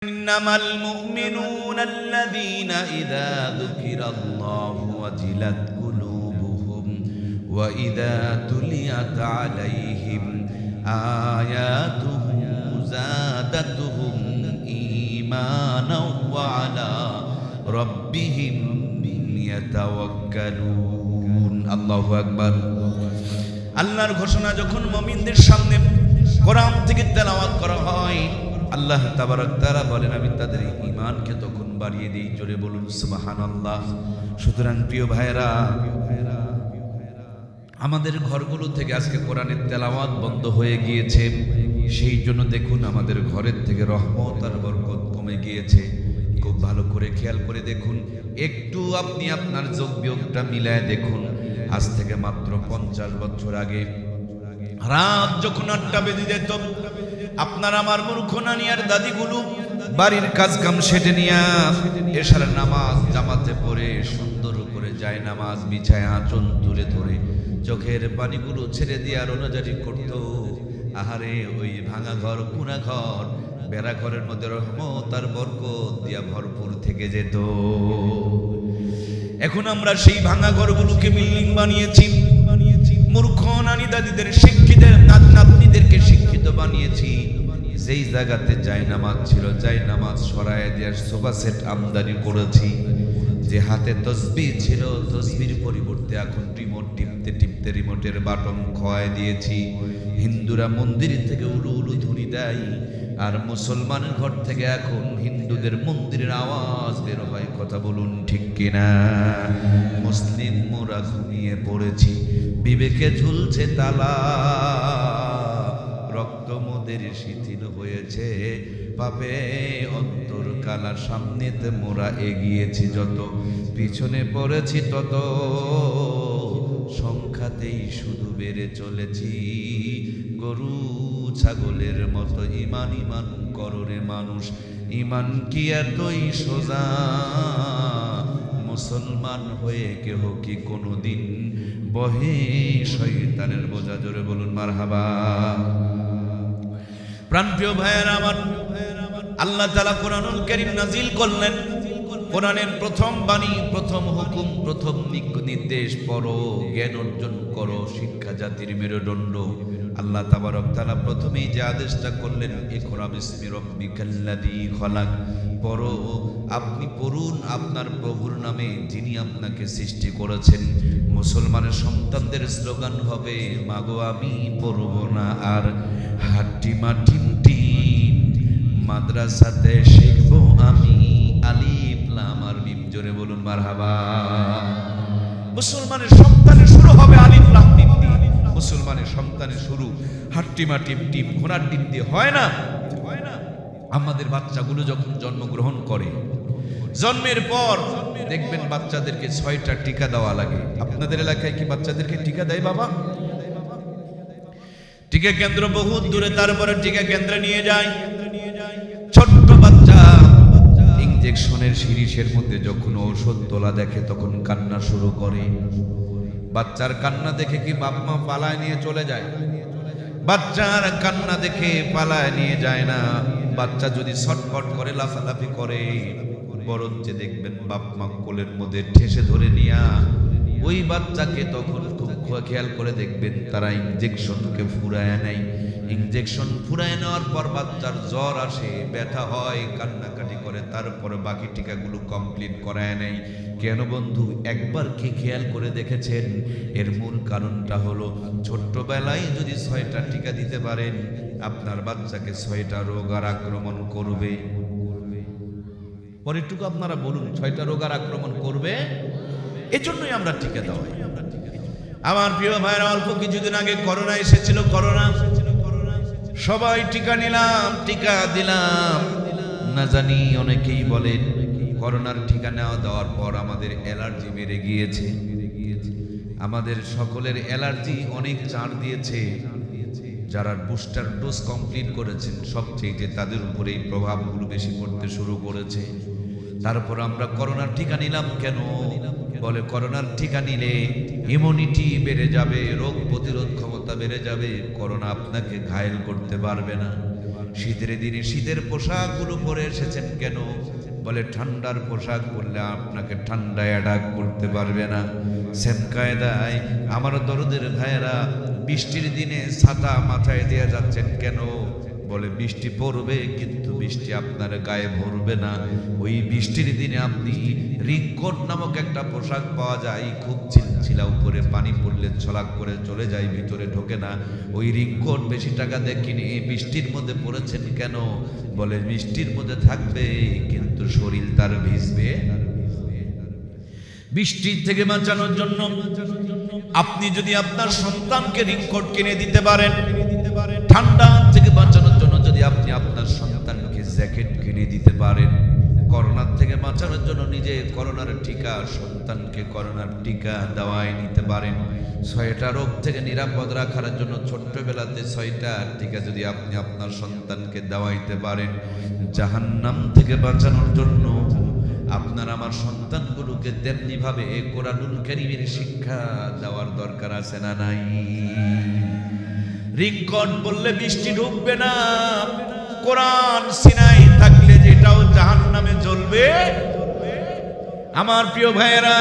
إنما المؤمنون الذين إذا ذكر الله وجلت قلوبهم وإذا تليت عليهم آياته زادتهم إيمانا وعلى ربهم يتوكلون الله أكبر আল্লাহর ঘোষণা যখন মমিনদের সামনে কোরআন থেকে তেলাওয়াত করা হয় আল্লাহ তাবারক তারা বলেন, আমি তাদের ঈমানকে তখন বাড়িয়ে দিই। জোরে বলুন সুবাহান আল্লাহ সুতরাং প্রিয় ভাইরা আমাদের ঘরগুলো থেকে আজকে কোরআনের তেলাওয়াত বন্ধ হয়ে গিয়েছে। সেই জন্য দেখুন, আমাদের ঘরের থেকে রহমত আর বরকত কমে গিয়েছে। খুব ভালো করে খেয়াল করে দেখুন, একটু আপনি আপনার যোগ বিয়োগটা মিলায় দেখুন। আজ থেকে মাত্র পঞ্চাশ বছর আগে রাত যখন আটটা বেজে যেত আপনার আমার মূর্খ নানিয়ার দাদিগুলো বাড়ির কাজ কাম সেটে নিয়া এসার নামাজ জামাতে পড়ে, সুন্দর করে যায় নামাজ, বিছায় আঁচল তুলে ধরে। চোখের পানিগুলো ছেড়ে দিয়া রোনাজারি করত। আহারে, ওই ভাঙা ঘর, কুনা ঘর, বেড়া ঘরের মধ্যে রহমত আর বরকত দিয়া ভরপুর থেকে যেত। এখন আমরা সেই ভাঙা ঘরগুলোকে বিল্ডিং বানিয়েছি। মূর্খ নানি দাদিদের শিক্ষিতের নাত নাতনিদেরকে শিক্ষিত বানিয়েছি। যেই জায়গাতে যাই নামাজ ছিল, যাই নামাজ সরায় দেওয়ার সোফা সেট আমদানি করেছি। যে হাতে তসবি ছিল, তসবির পরিবর্তে এখন রিমোট টিপতে টিপতে রিমোটের বাটন খোয়াই দিয়েছি। হিন্দুরা মন্দির থেকে উলু উলু ধুনি দেয়, আর মুসলমানের ঘর থেকে এখন হিন্দুদের মন্দিরের আওয়াজ বের হয়, কথা বলুন ঠিক কিনা? মুসলিম মোরা ঘুমিয়ে পড়েছি, বিবেকে ঝুলছে তালা, রক্ত মোদের শিথিল হয়েছে। পাপে অন্তর কালার, সামনেতে মোরা এগিয়েছি যত, পিছনে পড়েছি তত। সংখ্যাতেই শুধু বেড়ে চলেছি। গরু, ছাগলের মতো ইমান ইমান কররে মানুষ। ইমান কি এতই সোজা? মুসলমান হয়ে কেহ কি কোনোদিন বহে? শয়তানের বোঝা, জোরে বলুন মার হাবা প্রাণপ্রিয় ভাইয়ের, আমার আল্লাহ তালা কোরআনুল করিম নাজিল করলেন। কোরআনের প্রথম বাণী, প্রথম হুকুম, প্রথম নির্দেশ পড়ো, জ্ঞান অর্জন করো, শিক্ষা জাতির মেরুদণ্ড। আল্লাহ তাবারক তাআলা প্রথমেই যে আদেশটা করলেন, ইকরা বিসমি রব্বিকাল্লাযী খলাক। পড়ো, আপনি পড়ুন আপনার প্রভুর নামে যিনি আপনাকে সৃষ্টি করেছেন। মুসলমানের সন্তানদের স্লোগান হবে, মাগো আমি পড়ব না আর হাট্টি মাটিম টিম মাদ্রাসাতে শিখব আমি আলিফ লাম আর জোরে বলুন, মারহাবা। মুসলমানের সন্তানের শুরু হবে আলিফ মুসলমানের সন্তানের শুরু হাট্টিমা টিম টিম ঘোড়ার ডিম দিয়ে হয় না? হয় না আমাদের বাচ্চাগুলো যখন জন্মগ্রহণ করে, জন্মের পর দেখবেন বাচ্চাদেরকে ছয়টা টিকা দেওয়া লাগে। আপনাদের এলাকায় কি বাচ্চাদেরকে টিকা দেয় বাবা? টিকা কেন্দ্র বহু দূরে, তারপরে টিকা কেন্দ্রে নিয়ে যায়। ইঞ্জেকশনের শিরিষের মধ্যে যখন ঔষধ তোলা দেখে তখন কান্না শুরু করে। বাচ্চার কান্না দেখে কি বাপ মা পালায় নিয়ে চলে যায়? বাচ্চার কান্না দেখে পালায় নিয়ে যায় না। বাচ্চা যদি ছটফট করে, লাফালাফি করে, বরঞ্চ দেখবেন বাপ মা কোলের মধ্যে ঠেসে ধরে নিয়া ওই বাচ্চাকে তখন খুব খেয়াল করে দেখবেন তারা ইঞ্জেকশনকে ফুরায় নেয়। ইঞ্জেকশন ফুরায় নেওয়ার পর বাচ্চার জ্বর আসে, ব্যথা হয়, কান্নাকাটি করে, তারপরে বাকি টিকাগুলো কমপ্লিট করায় নেয়। কেন বন্ধু? একবার কি খেয়াল করে দেখেছেন? এর মূল কারণটা হলো, ছোট্টবেলায় যদি ছয়টা টিকা দিতে পারেন, আপনার বাচ্চাকে ছয়টা রোগ আর আক্রমণ করবে। পরেরটুকু আপনারা বলুন, ছয়টা রোগ আর আক্রমণ করবে? এজন্যই আমরা টিকা দেওয়াই আমার প্রিয় ভাইরা অল্প কিছুদিন আগে করোনা এসেছিল, করোনা সবাই টিকা নিলাম, টিকা দিলাম। না জানি অনেকেই বলেন, করোনার নেওয়া দেওয়ার পর আমাদের অ্যালার্জি বেড়ে গিয়েছে। আমাদের সকলের অ্যালার্জি অনেক চাড় দিয়েছে। যারা বুস্টার ডোজ কমপ্লিট করেছেন সবচেয়ে তাদের উপরে প্রভাবগুলো বেশি পড়তে শুরু করেছে। তারপর আমরা করোনার টিকা নিলাম কেন? বলে, করোনার টিকা নিলে ইমিউনিটি বেড়ে যাবে, রোগ প্রতিরোধ ক্ষমতা বেড়ে যাবে, করোনা আপনাকে ঘায়েল করতে পারবে না। শীতের দিনে শীতের পোশাকগুলো পরে এসেছেন কেন? বলে, ঠান্ডার পোশাক পরলে আপনাকে ঠান্ডায় অ্যাটাক করতে পারবে না। সেম কায়দায় আমার দরদের ভাইয়েরা, বৃষ্টির দিনে ছাতা মাথায় দেওয়া যাচ্ছেন কেন? বলে, বৃষ্টি পড়বে, কিন্তু বৃষ্টি আপনার গায়ে ভরবে না। ওই বৃষ্টির দিনে আপনি রিংকোট নামক একটা পোশাক পাওয়া যায়, খুব চিলচিলা উপরে পানি পড়লে ছলাক করে চলে যায়, ভিতরে ঢোকে না। ওই রিংকোট বেশি টাকা দিয়ে কিনে বৃষ্টির মধ্যে পড়েছেন কেন? বলে, বৃষ্টির মধ্যে থাকবে, কিন্তু শরীর তার ভিজবে। বৃষ্টির থেকে বাঁচানোর জন্য আপনি যদি আপনার সন্তানকে রিংকোট কিনে দিতে পারেন, ঠান্ডা কিনে দিতে পারেন। করোনার থেকে বাঁচানোর জন্য নিজে করোনার টিকা, সন্তানকে করোনার টিকা দেওয়ায় নিতে পারেন। ছয়টা রোগ থেকে নিরাপদ রাখার জন্য ছোট্টবেলাতে ছয়টা টিকা যদি আপনি আপনার সন্তানকে দেওয়াইতে পারেন। জাহান্নাম থেকে বাঁচানোর জন্য আপনার আমার সন্তানগুলোকে তেমনি ভাবে কোরআনুল কারীমের শিক্ষা দেওয়ার দরকার আছে না নাই? রিংকট বললে বৃষ্টি ঢুকবে না। কোরআন সিনাই যেটাও জাহান নামে জ্বলবে। আমার প্রিয় ভাইয়েরা,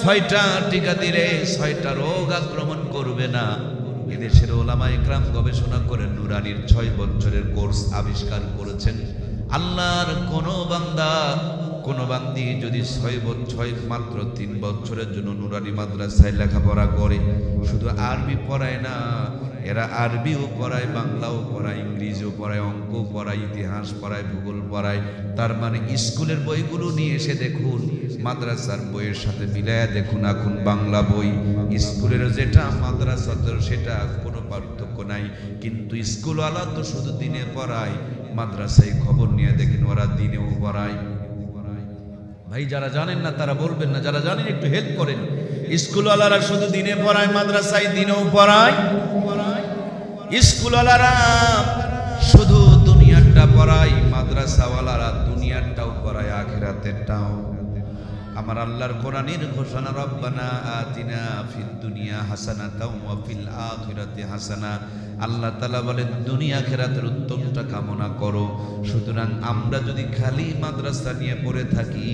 ছয়টা টিকা দিলে ছয়টা রোগ আক্রমণ করবে না। এদেশের ওলামা ইকরাম গবেষণা করে নুরানির ছয় বছরের কোর্স আবিষ্কার করেছেন। আল্লাহর কোন বান্দা, কোন বান্দি যদি ছয় বছর, মাত্র তিন বছরের জন্য নুরানি মাদ্রাসায় লেখাপড়া করে, শুধু আরবি পড়ায় না এরা আরবিও পড়ায়, বাংলাও পড়ায়, ইংরেজিও পড়ায় অঙ্ক পড়ায়, ইতিহাস পড়ায়, ভূগোল পড়ায়। তার মানে স্কুলের বইগুলো নিয়ে এসে দেখুন, মাদ্রাসার বইয়ের সাথে মিলায়া দেখুন এখন বাংলা বই। স্কুলের যেটা মাদ্রাসাতের সেটা, কোনো পার্থক্য নাই। কিন্তু স্কুলওয়ালা তো শুধু দিনে পড়ায়, মাদ্রাসায় খবর নিয়ে দেখেন, ওরা দিনেও পড়ায়। ভাই, যারা জানেন না, তারা বলবেন না, যারা জানেন, একটু হেল্প করেন। স্কুলওয়ালারা শুধু দিনে পড়ায়, মাদ্রাসায় দিনেও পড়ায়। স্কুলওয়ালারা, শুধু দুনিয়ারটা পড়ায়, মাদ্রাসাওয়ালারা আমার আল্লাহর কোরআনের ঘোষণা, রব্বানা আতিনা দুনিয়া ওয়া ফিল হাসানা। আল্লাহ তাআলা বলেন, দুনিয়া আখিরাতের উত্তমটা কামনা করো। সুতরাং আমরা যদি খালি মাদ্রাসা নিয়ে পড়ে থাকি,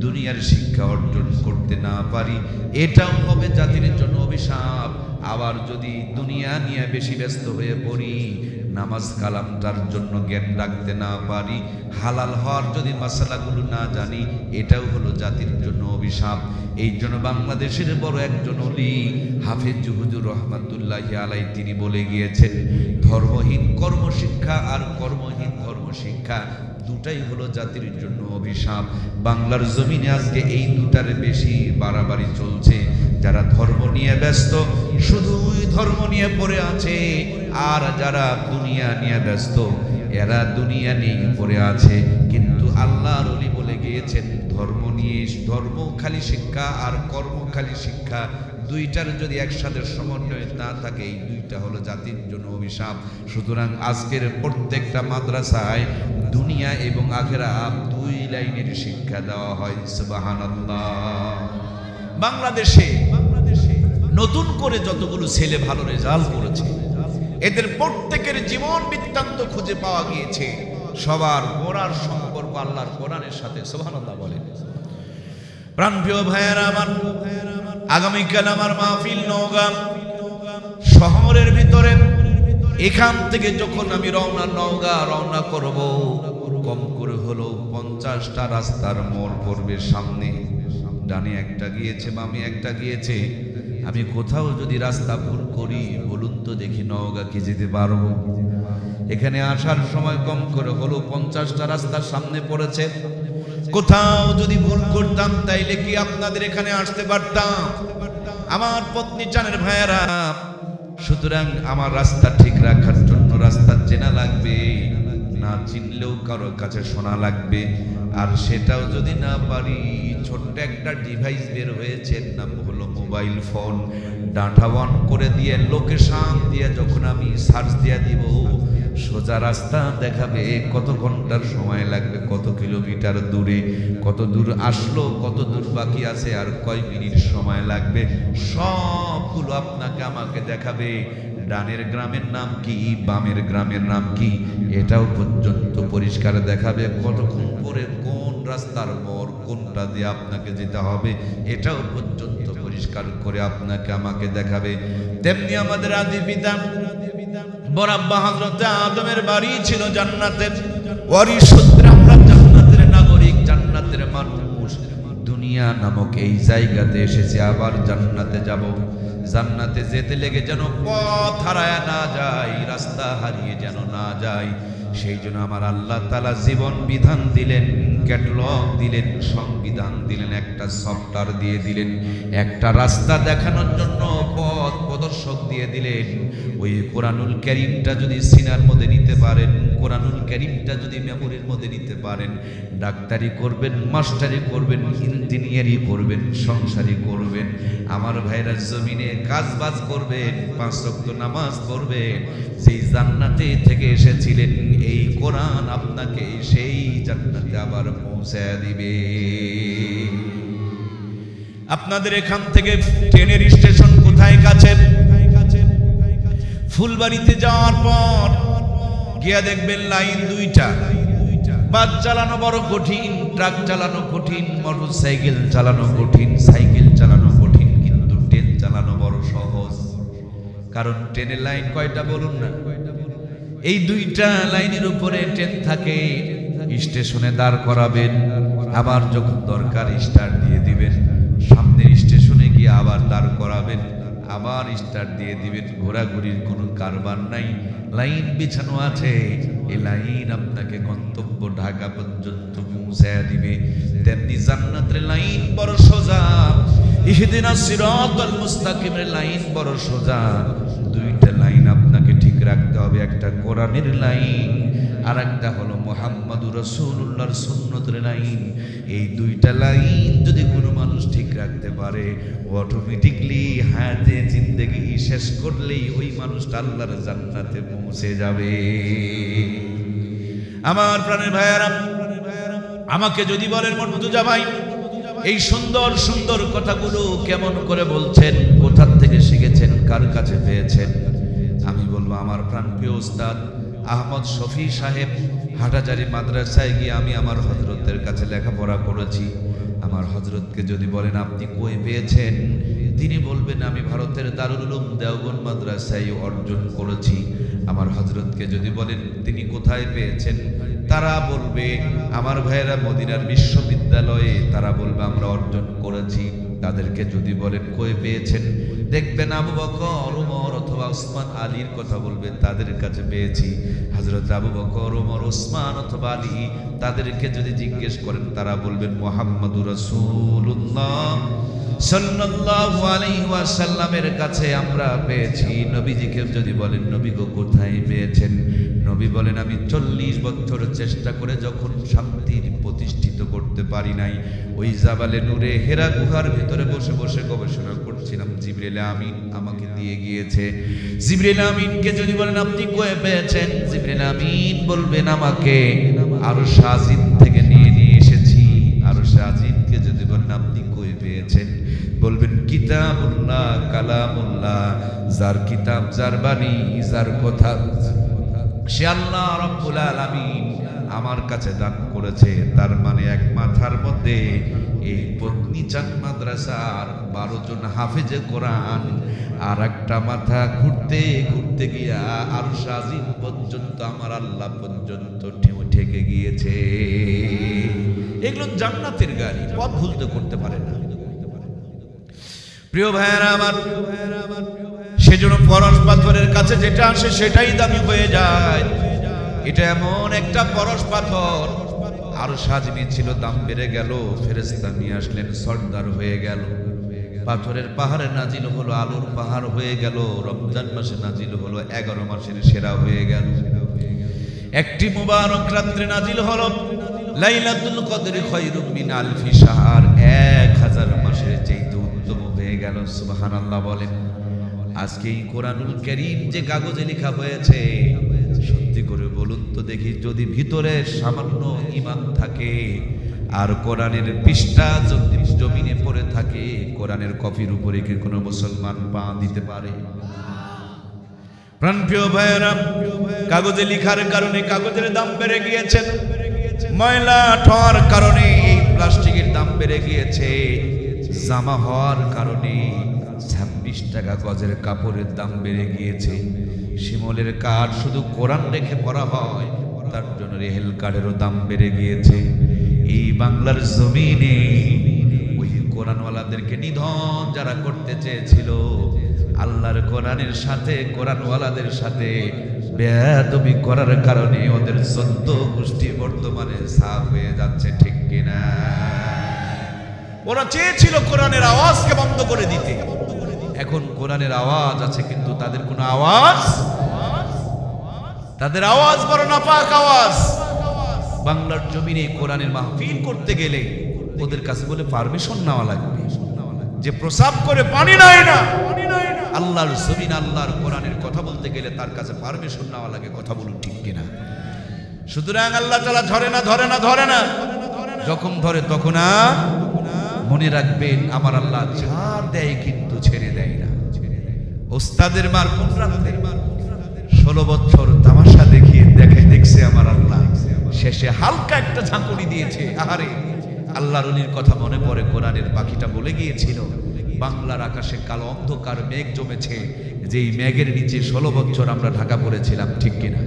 দুনিয়ার শিক্ষা অর্জন করতে না পারি, এটাও হবে জাতির জন্য অভিশাপ। আবার যদি দুনিয়া নিয়ে বেশি ব্যস্ত হয়ে পড়ি, নামাজ কালামটার জন্য জ্ঞান রাখতে না পারি, হালাল হওয়ার যদি মশালাগুলো না জানি, এটাও হলো জাতির জন্য অভিশাপ। এই জন্য বাংলাদেশের বড় একজন অলি, হাফিজ জুহুদুর রহমাতুল্লাহ আলাই তিনি বলে গিয়েছেন, ধর্মহীন কর্মশিক্ষা আর কর্মহীন ধর্মশিক্ষা দুটাই হলো জাতির জন্য অভিশাপ। বাংলার জমিনে আজকে এই দুটার বেশি বাড়াবাড়ি চলছে। যারা ধর্ম নিয়ে ব্যস্ত শুধুই ধর্ম নিয়ে পড়ে আছে, আর যারা দুনিয়া নিয়ে ব্যস্ত, এরা দুনিয়া নিয়ে পড়ে আছে। কিন্তু আল্লাহর অলি বলে গিয়েছেন, ধর্ম নিয়ে, ধর্ম খালি শিক্ষা আর কর্ম খালি শিক্ষা, দুইটার যদি একসাথে সমন্বয় না থাকে, এই দুইটা হলো জাতির জন্য অভিশাপ। সুতরাং আজকের প্রত্যেকটা মাদ্রাসায় দুনিয়া এবং আখেরা দুই লাইনের শিক্ষা দেওয়া হয় বাংলাদেশে নতুন করে যতগুলো ছেলে ভালো রেজাল্ট করেছে, এদের প্রত্যেকের জীবন বৃত্তান্ত খুঁজে পাওয়া গিয়েছে। সবার গোড়ার সম্পর্ক আল্লাহর কোরআনের সাথে, সুবহানাল্লাহ বলেন। প্রাণপ্রিয় ভাইয়েরা আমার, আগামীকাল আমার মাহফিল নওগাঁ, শহরের ভিতরে, এখান থেকে যখন আমি রওনা, নওগাঁ রওনা করব, কম করে হলো পঞ্চাশটা রাস্তার মোড় পড়বে সামনে। ডানে একটা গিয়েছে, বামে একটা গিয়েছে। আমি কোথাও যদি রাস্তা ভুল করি, বলুন তো দেখি নওগাঁ কি যেতে পারব? এখানে আসার সময় কম করে হলো পঞ্চাশটা রাস্তার সামনে পড়েছে। কোথাও যদি ভুল করতাম, তাইলে কি আপনাদের এখানে আসতে পারতাম? আমার পত্নী চানের ভাইয়েরা, সুতরাং আমার রাস্তা ঠিক রাখার জন্য রাস্তা চেনা লাগবে। না চিনলেও কারোর কাছে শোনা লাগবে। আর সেটাও যদি না পারি, ছোট্ট একটা ডিভাইস বের হয়েছে নাম হলো মোবাইল ফোন ডাটা অন করে দিয়ে লোকেশন দিয়ে যখন আমি সার্চ দিয়ে দিব, সোজা রাস্তা দেখাবে কত ঘণ্টার সময় লাগবে, কত কিলোমিটার দূরে, কত দূর আসলো, কত দূর বাকি আছে, আর কয় মিনিট সময় লাগবে, সবগুলো আপনাকে আমাকে দেখাবে। ডানের গ্রামের নাম কি, বামের গ্রামের নাম কি, এটাও পর্যন্ত পরিষ্কার দেখাবে কতক্ষণ পরে কোন রাস্তার মোড় কোনটা দিয়ে আপনাকে যেতে হবে, এটাও পর্যন্ত পরিষ্কার করে আপনাকে আমাকে দেখাবে। তেমনি আমাদের আদি পিতা, বরাব্বা হজরত আদমের বাড়ি ছিল জান্নাতের। ওরই দুনিয়া নামক এই জায়গাতে এসেছে, আবার জান্নাতে যাব। জান্নাতে যেতে লেগে যেন পথ হারায় না যায়, রাস্তা হারিয়ে যেন না যায়। সেই জন্য আমার আল্লাহ তালা জীবন বিধান দিলেন ক্যাটলগ দিলেন, সংবিধান দিলেন, একটা সফটওয়্যার দিয়ে দিলেন, একটা রাস্তা দেখানোর জন্য পথ প্রদর্শক দিয়ে দিলেন। ওই কোরআনুল ক্যারিমটা যদি সিনার মধ্যে নিতে পারেন কোরআনুল ক্যারিমটা যদি মেমোরির মধ্যে নিতে পারেন, ডাক্তারি করবেন মাস্টারি করবেন ইঞ্জিনিয়ারি করবেন সংসারী করবেন, আমার ভাইরা জমিনে কাজ বাজ করবেন, পাঁচ রক্ত নামাজ পড়বেন, যেই জান্নাতে থেকে এসেছিলেন, এই কোরআন আপনাকে সেই জান্নাতে আবার পৌঁছে দিবে। আপনাদের এখান থেকে ট্রেনের স্টেশন কোথায় কাছে? ফুলবাড়িতে যাওয়ার পর গিয়া দেখবেন লাইন দুইটা। বাস চালানো বড় কঠিন, ট্রাক চালানো কঠিন মোটর সাইকেল চালানো কঠিন, সাইকেল চালানো কঠিন, কিন্তু ট্রেন চালানো বড় সহজ। কারণ ট্রেনের লাইন কয়টা বলুন না? এই দুইটা লাইনের উপরে ট্রেন থাকে, স্টেশনে দাঁড় করাবেন, আবার যখন দরকার স্টার্ট দিয়ে দিবেন, সামনের স্টেশনে গিয়ে আবার দাঁড় করাবেন। আবার স্টার্ট দিয়ে দিবেন ঘোরাঘুরির কোনো কারবার নাই। লাইন বিছানো আছে। এই লাইন আপনাকে গন্তব্য ঢাকা পর্যন্ত পৌঁছায় দিবে। তেমনি জান্নাতের লাইন বড় সোজা। ইহদিনা সিরাতাল মুস্তাকিমের লাইন বড় সোজা। দুইটা লাইন আপনাকে ঠিক রাখতে হবে। একটা কোরআনের লাইন আর একটা হলো মোহাম্মদুর রসুল্লাহর সুন্নতের লাইন এই দুইটা লাইন যদি কোনো মানুষ ঠিক রাখতে পারে অটোমেটিকলি হায়াতে জিন্দেগি শেষ করলেই ওই মানুষটা আল্লাহর জান্নাতে পৌঁছে যাবে। আমার প্রাণের ভাইয়ারা, আমাকে যদি বলেন মর্তুজা ভাই এই সুন্দর সুন্দর কথাগুলো কেমন করে বলছেন, কোথার থেকে শিখেছেন, কার কাছে পেয়েছেন? আমি বলব, আমার প্রাণপ্রিয় উস্তাদ আহমদ শফি সাহেব হাটাজারি মাদ্রাসায় গিয়ে আমি আমার হজরতের কাছে লেখাপড়া করেছি। আমার হজরতকে যদি বলেন, আপনি কই পেয়েছেন? তিনি বলবেন, আমি ভারতের দারুল উলুম দেওবন মাদ্রাসায় অর্জন করেছি। আমার হজরতকে যদি বলেন, তিনি কোথায় পেয়েছেন? তারা বলবে, আমার ভাইয়েরা মদিনার বিশ্ববিদ্যালয়ে, তারা বলবে, আমরা অর্জন করেছি। তাদেরকে যদি বলেন কই পেয়েছেন? দেখবেন আবু বকর ওমর অথবা ওসমান আলীর কথা বলবেন, তাদের কাছে পেয়েছি। হজরত আবু বকর ওমর ওসমান অথবা আলী তাদেরকে যদি জিজ্ঞেস করেন, তারা বলবেন, মোহাম্মদুর রাসূলুল্লাহ। সাল্লাল্লাহু কাছে আমরা পেয়েছি। নবীজিকে যদি বলেন, নবী গো, কোথায় পেয়েছেন? নবী বলেন, আমি চল্লিশ বছর চেষ্টা করে যখন শান্তির প্রতিষ্ঠিত করতে পারি নাই, ওই জাবালে নূরে হেরা গুহার ভিতরে বসে বসে গবেষণা করছিলাম। জিবরেল আমিন আমাকে দিয়ে গিয়েছে। জিবরেল আমিনকে যদি বলেন, আপনি কয়ে পেয়েছেন? জিবরেল আমিন বলবেন, আমাকে আরও সাজিদ থেকে কিতাবুল্লাহ, কালামুল্লাহ, যার কিতাব, যার বাণী, যার কথা সে আল্লাহ রব্বুল আলামিন আমার কাছে দান করেছে। তার মানে এক মাথার মধ্যে এই পত্নী চান মাদ্রাসার বারো জন হাফেজে কোরআন আর একটা মাথা ঘুরতে ঘুরতে গিয়া আর সাজিন পর্যন্ত, আমার আল্লাহ পর্যন্ত ঠেউ ঠেকে গিয়েছে। এগুলো জান্নাতের গাড়ি, পথ ভুলতে করতে পারে না। প্রিয় ভাইয়েরা আমার, সেজন্য পরশ পাথরের কাছে যেটা আসে সেটাই দামি হয়ে যায়। এটা এমন একটা পরশ পাথর, আরও সাজনি ছিল, দাম বেড়ে গেল ফেরেস্তা নিয়ে আসলেন, সর্দার হয়ে গেল। পাথরের পাহাড়ে নাজিল হলো, আলুর পাহাড় হয়ে গেল, রমজান মাসে নাজিল হলো, এগারো মাসের সেরা হয়ে গেল। একটি মুবারক রাত্রে নাজিল হলো, লাইলাতুল কদরে খয়রুম মিন আলফি সাহার এক হাজার মাসের চাইতে গেল, সুবহানাল্লাহ বলেন। আজকে এই কোরআনুল করিম যে কাগজে লেখা হয়েছে, সত্যি করে বলুন তো দেখি, যদি ভিতরে সামান্য ইমান থাকে, আর কোরআনের পৃষ্ঠা যদি জমিনে পড়ে থাকে, কোরআনের কপির উপরে কি কোনো মুসলমান পা দিতে পারে? প্রাণপ্রিয় ভাইয়েরা, কাগজে লিখার কারণে কাগজের দাম বেড়ে গিয়েছে। ময়লা ঠোয়ার কারণে এই প্লাস্টিকের দাম বেড়ে গিয়েছে। জামা হওয়ার কারণে ছাব্বিশ টাকা গজের কাপড়ের দাম বেড়ে গিয়েছে। শিমলের কাঠ শুধু কোরআন রেখে পড়া হয়, তার জন্য রেহেল কার্ডেরও দাম বেড়ে গিয়েছে। এই বাংলার জমিনে ওই কোরআনওয়ালাদেরকে নিধন যারা করতে চেয়েছিল, আল্লাহর কোরআনের সাথে, কোরআনওয়ালাদের সাথে বেয়াদবি করার কারণে ওদের সদ্য গোষ্ঠী বর্তমানে সাফ হয়ে যাচ্ছে, ঠিক কিনা? ওরা চেয়েছিল কোরআনের আওয়াজকে বন্ধ করে দিতে। এখন কোরআনের আওয়াজ আছে, কিন্তু তাদের কোনো আওয়াজ? তাদের আওয়াজ বড় নাপাক আওয়াজ। বাংলার জমিনে কোরআনের মাহফিল করতে গেলে ওদের কাছে বলে পারমিশন নেওয়া লাগবে। যে প্রসাব করে পানি নাই না। আল্লাহর জমিন, আল্লাহর কোরআনের কথা বলতে গেলে তার কাছে পারমিশন নেওয়া লাগে, কথা বলুন ঠিক কিনা? সুতরাং আল্লাহ তালা ধরে না ধরে না ধরে না। যখন ধরে তখন মনে রাখবেন, আমার আল্লাহ ছাড় দেয় কিন্তু ছেড়ে দেয় না। ওস্তাদের মার কোন রাখতে ষোলো বছর তামাশা দেখিয়ে দেখে দেখছে আমার আল্লাহ। শেষে হালকা একটা ঝাঁকুনি দিয়েছে, আহারে আল্লাহর অলির কথা মনে পড়ে, কোরআনের পাখিটা বলে গিয়েছিল, বাংলার আকাশে কালো অন্ধকার মেঘ জমেছে, যেই মেঘের নিচে ষোলো বছর আমরা ঢাকা পড়েছিলাম, ঠিক কিনা?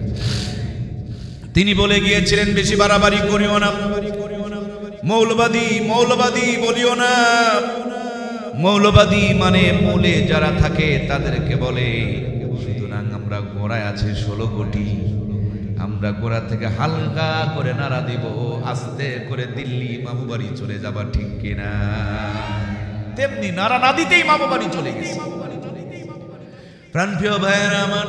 তিনি বলে গিয়েছিলেন, বেশি বাড়াবাড়ি করিও না। মৌলবাদী মৌলবাদী বলিও না। মৌলবাদী মানে মূলে যারা থাকে তাদেরকে বলে। সুতরাং আমরা গোড়ায় আছে ষোলো কোটি। আমরা গোড়া থেকে হালকা করে নাড়া দিব, আস্তে করে দিল্লি মামু বাড়ি চলে যাবা ঠিক কিনা? তেমনি নাড়া না দিতেই মামু বাড়ি চলে গেছে। প্রাণপ্রিয় ভাইয়েরা আমার